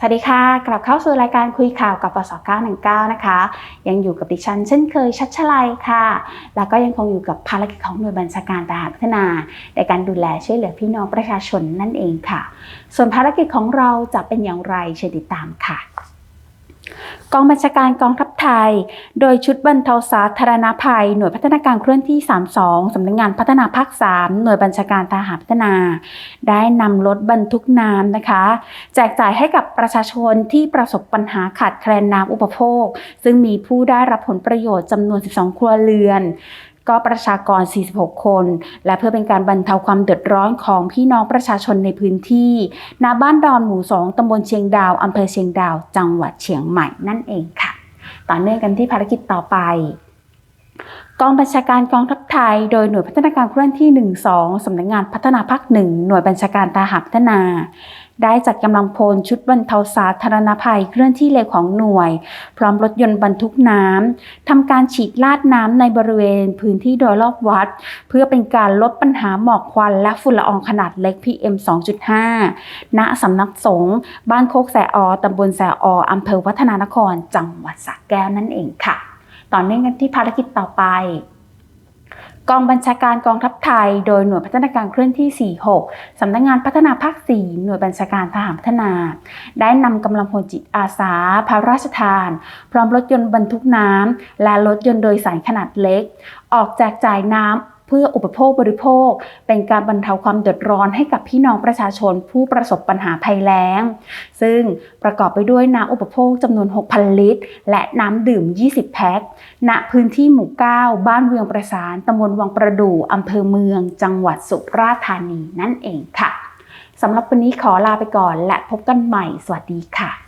สวัสดีค่ะ กลับเข้าสู่รายการคุยข่าวกับปส919 นะคะ ยังอยู่กับดิฉันเช่นเคยชัดชลัยค่ะ แล้วก็ยังคงอยู่กับภารกิจของหน่วยบัญชาการทหารพัฒนา ในการดูแลช่วยเหลือพี่น้องประชาชนนั่นเองค่ะ ส่วนภารกิจของเราจะเป็นอย่างไรเชิญติดตามค่ะ กองบัญชาการกองทัพไทย โดยชุดบรรเทาสาธารณภัย หน่วยพัฒนาการเคลื่อนที่ 32 สำนักงงานพัฒนาภาค 3 หน่วยบัญชาการทหารพัฒนา ได้นำรถบรรทุกน้ำนะคะ แจกจ่ายให้กับประชาชนที่ประสบปัญหาขาดแคลนน้ำอุปโภค ซึ่งมีผู้ได้รับผลประโยชน์จำนวน 12 ครัวเรือน ก็ประชากร 46 คน และเพื่อเป็นการบรรเทาความเดือดร้อนของพี่น้องประชาชนในพื้นที่ณบ้านดอนหมู่ 2ตำบลเชียงดาวอำเภอเชียงดาว จังหวัดเชียงใหม่นั่นเองค่ะ ต่อเนื่องกันที่ภารกิจต่อไปกองบัญชาการกองทัพไทย โดยหน่วยพัฒนาการเคลื่อนที่ 12 สำนักงงานพัฒนาภาคหนึ่งหน่วยบัญชาการทหารพัฒนา ได้จัดกำลังพลชุดบรรเทาสาธารณภัยเคลื่อนที่เร็วของหน่วย พร้อมรถยนต์บรรทุกน้ำทำการฉีดลาดน้ำในบริเวณพื้นที่โดยรอบวัด เพื่อเป็นการลดปัญหาหมอกควันและฝุ่นละอองขนาดเล็ก PM 2.5 ณสำนักสงฆ์บ้านโคกแสออตำบลแสอออำเภอวัฒนานคร จังหวัดสระแก้วนั่นเองค่ะ ต่อเนื่องกันที่ภารกิจต่อไป กองบัญชาการกองทัพไทย โดยหน่วยพัฒนาการเคลื่อนที่ 46 สำนักงงานพัฒนาภาค 4 หน่วยบัญชาการทหารพัฒนา ได้นำกำลังพลจิตอาสา พระราชทาน พร้อมรถยนต์บรรทุกน้ำและรถยนต์โดยสารขนาดเล็ก ออกแจกจ่ายน้ำ เพื่ออุปโภคบริโภค เป็นการบรรเทาความเดือดร้อนให้กับพี่น้องประชาชนผู้ประสบปัญหาภัยแล้ง ซึ่งประกอบไปด้วยน้ำอุปโภคจำนวน 6,000 ลิตร และน้ำดื่ม 20 แพ็ค ณ พื้นที่หมู่ 9 บ้านเวียงประสานตำบลวังประดู่อำเภอเมือง จังหวัดสุราษฎร์ธานีนั่นเองค่ะสำหรับวันนี้ขอลาไปก่อนและพบกันใหม่ สวัสดีค่ะ